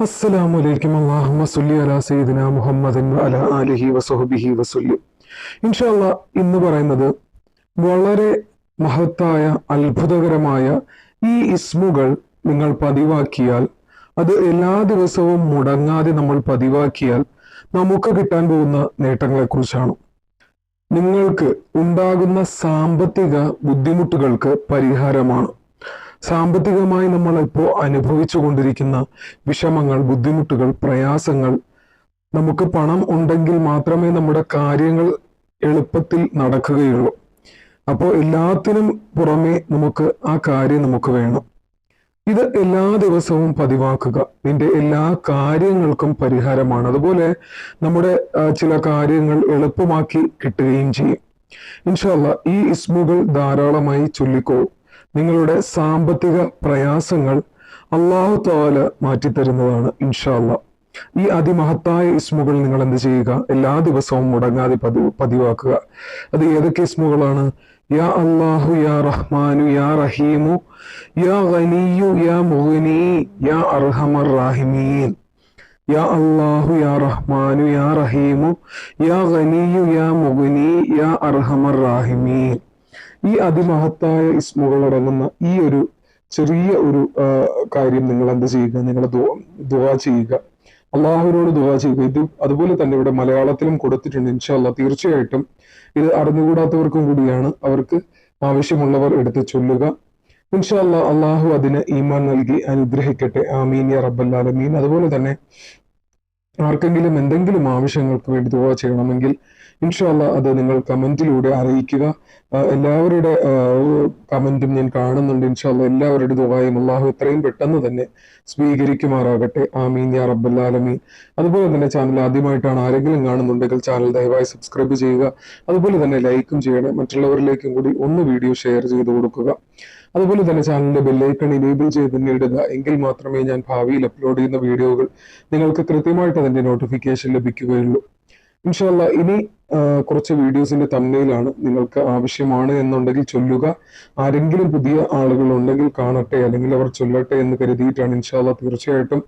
അസ്സലാമു അലൈക്കും. അള്ളാഹുമ്മ അലാ ഇൻഷാല്ല ഇന്ന് പറയുന്നത് വളരെ മഹത്തായ അത്ഭുതകരമായ ഈ ഇസ്മുകൾ നിങ്ങൾ പതിവാക്കിയാൽ അത് എല്ലാ ദിവസവും മുടങ്ങാതെ നമ്മൾ പതിവാക്കിയാൽ നമുക്ക് കിട്ടാൻ പോകുന്ന നേട്ടങ്ങളെ കുറിച്ചാണ് നിങ്ങൾക്ക് ഉണ്ടാകുന്ന സാമ്പത്തിക ബുദ്ധിമുട്ടുകൾക്ക് പരിഹാരമാണ്. സാമ്പത്തികമായി നമ്മൾ ഇപ്പോൾ അനുഭവിച്ചു കൊണ്ടിരിക്കുന്ന വിഷമങ്ങൾ ബുദ്ധിമുട്ടുകൾ പ്രയാസങ്ങൾ നമുക്ക് പണം ഉണ്ടെങ്കിൽ മാത്രമേ നമ്മുടെ കാര്യങ്ങൾ എളുപ്പത്തിൽ നടക്കുകയുള്ളൂ. അപ്പോൾ എല്ലാത്തിനും പുറമേ നമുക്ക് ആ കാര്യം നമുക്ക് വേണം. ഇത് എല്ലാ ദിവസവും പതിവാക്കുക. നിന്റെ എല്ലാ കാര്യങ്ങൾക്കും പരിഹാരമാണ്. അതുപോലെ നമ്മുടെ ചില കാര്യങ്ങൾ എളുപ്പമാക്കി കിട്ടുകയും ചെയ്യും. ഇൻഷാല്ല ഈ ഇസ്മുകൾ ധാരാളമായി ചൊല്ലിക്കോ നിങ്ങളുടെ സാമ്പത്തിക പ്രയാസങ്ങൾ അള്ളാഹു താല മാറ്റിത്തരുന്നതാണ് ഇൻഷാല്ല ഈ അതിമഹത്തായ ഇസ്മുകൾ നിങ്ങൾ എന്ത് ചെയ്യുക? എല്ലാ ദിവസവും മുടങ്ങാതെ പതിവ് പതിവാക്കുക. അത് ഏതൊക്കെ ഇസ്മുകളാണ്? യാ അള്ളാഹു യാ റഹ്മാനു യാ റഹീമു യാ ഗനിയു യാ മുഗ്നി യാ അർഹമർ റാഹിമീൻ. യാ അള്ളാഹു യാ റഹ്മാനു യാ റഹീമു യാ ഗനിയു യാ മുഗ്നി യാ അർഹമർ റാഹിമീൻ. ഈ അതിമഹത്തായ ഇസ്മുകൾ അടങ്ങുന്ന ഈ ഒരു ചെറിയ ഒരു കാര്യം നിങ്ങൾ എന്ത് ചെയ്യുക? നിങ്ങൾ ദുവാ ചെയ്യുക. അള്ളാഹുവിനോട് ദുവാ ചെയ്യുക. ഇത് അതുപോലെ തന്നെ ഇവിടെ മലയാളത്തിലും കൊടുത്തിട്ടുണ്ട് ഇൻഷാല്ല തീർച്ചയായിട്ടും ഇത് അറിഞ്ഞുകൂടാത്തവർക്കും കൂടിയാണ്. അവർക്ക് ആവശ്യമുള്ളവർ എടുത്ത് ചൊല്ലുക. ഇൻഷാല്ല അള്ളാഹു അതിന് ഈമാൻ നൽകി അനുഗ്രഹിക്കട്ടെ. ആമീൻ യാ റബ്ബല്ലാലമീൻ അതുപോലെ തന്നെ ആർക്കെങ്കിലും എന്തെങ്കിലും ആവശ്യങ്ങൾക്ക് വേണ്ടി ദുവാ ചെയ്യണമെങ്കിൽ ഇൻഷാല്ല അത് നിങ്ങൾ കമന്റിലൂടെ അറിയിക്കുക. എല്ലാവരുടെ കമന്റും ഞാൻ കാണുന്നുണ്ട്. ഇൻഷാല്ല എല്ലാവരുടെ ദുബായും അള്ളാഹു എത്രയും പെട്ടെന്ന് തന്നെ സ്വീകരിക്കുമാറാകട്ടെ. ആമീൻ യാ റബ്ബല്ലാലമീൻ അതുപോലെ തന്നെ ചാനൽ ആദ്യമായിട്ടാണ് ആരെങ്കിലും കാണുന്നുണ്ടെങ്കിൽ ചാനൽ ദയവായി സബ്സ്ക്രൈബ് ചെയ്യുക. അതുപോലെ തന്നെ ലൈക്കും ചെയ്യണം. മറ്റുള്ളവരിലേക്കും കൂടി ഒന്ന് വീഡിയോ ഷെയർ ചെയ്ത് കൊടുക്കുക. അതുപോലെ തന്നെ ചാനലിന്റെ ബെല്ലൈക്കൺ ഇനേബിൾ ചെയ്ത് തന്നെ ഇടുക. എങ്കിൽ മാത്രമേ ഞാൻ ഭാവിയിൽ അപ്ലോഡ് ചെയ്യുന്ന വീഡിയോകൾ നിങ്ങൾക്ക് കൃത്യമായിട്ട് അതിന്റെ നോട്ടിഫിക്കേഷൻ ലഭിക്കുകയുള്ളൂ. ഇൻഷാല്ല ഇനി കുറച്ച് വീഡിയോസിന്റെ തമ്മയിലാണ് നിങ്ങൾക്ക് ആവശ്യമാണ് എന്നുണ്ടെങ്കിൽ ചൊല്ലുക. ആരെങ്കിലും പുതിയ ആളുകൾ ഉണ്ടെങ്കിൽ കാണട്ടെ അല്ലെങ്കിൽ അവർ ചൊല്ലട്ടെ എന്ന് കരുതിയിട്ടാണ് ഇൻഷാല്ല തീർച്ചയായിട്ടും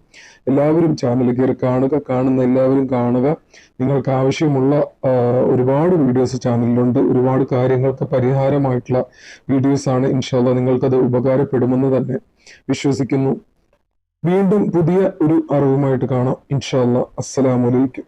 എല്ലാവരും ചാനൽ കയറി കാണുക കാണുന്ന എല്ലാവരും കാണുക. നിങ്ങൾക്ക് ആവശ്യമുള്ള ഒരുപാട് വീഡിയോസ് ചാനലിലുണ്ട്. ഒരുപാട് കാര്യങ്ങൾക്ക് പരിഹാരമായിട്ടുള്ള വീഡിയോസ് ആണ് ഇൻഷാല്ല നിങ്ങൾക്കത് ഉപകാരപ്പെടുമെന്ന് തന്നെ വിശ്വസിക്കുന്നു. വീണ്ടും പുതിയ ഒരു അറിവുമായിട്ട് കാണാം. ഇൻഷാല്ല അസ്സലാമലൈക്കും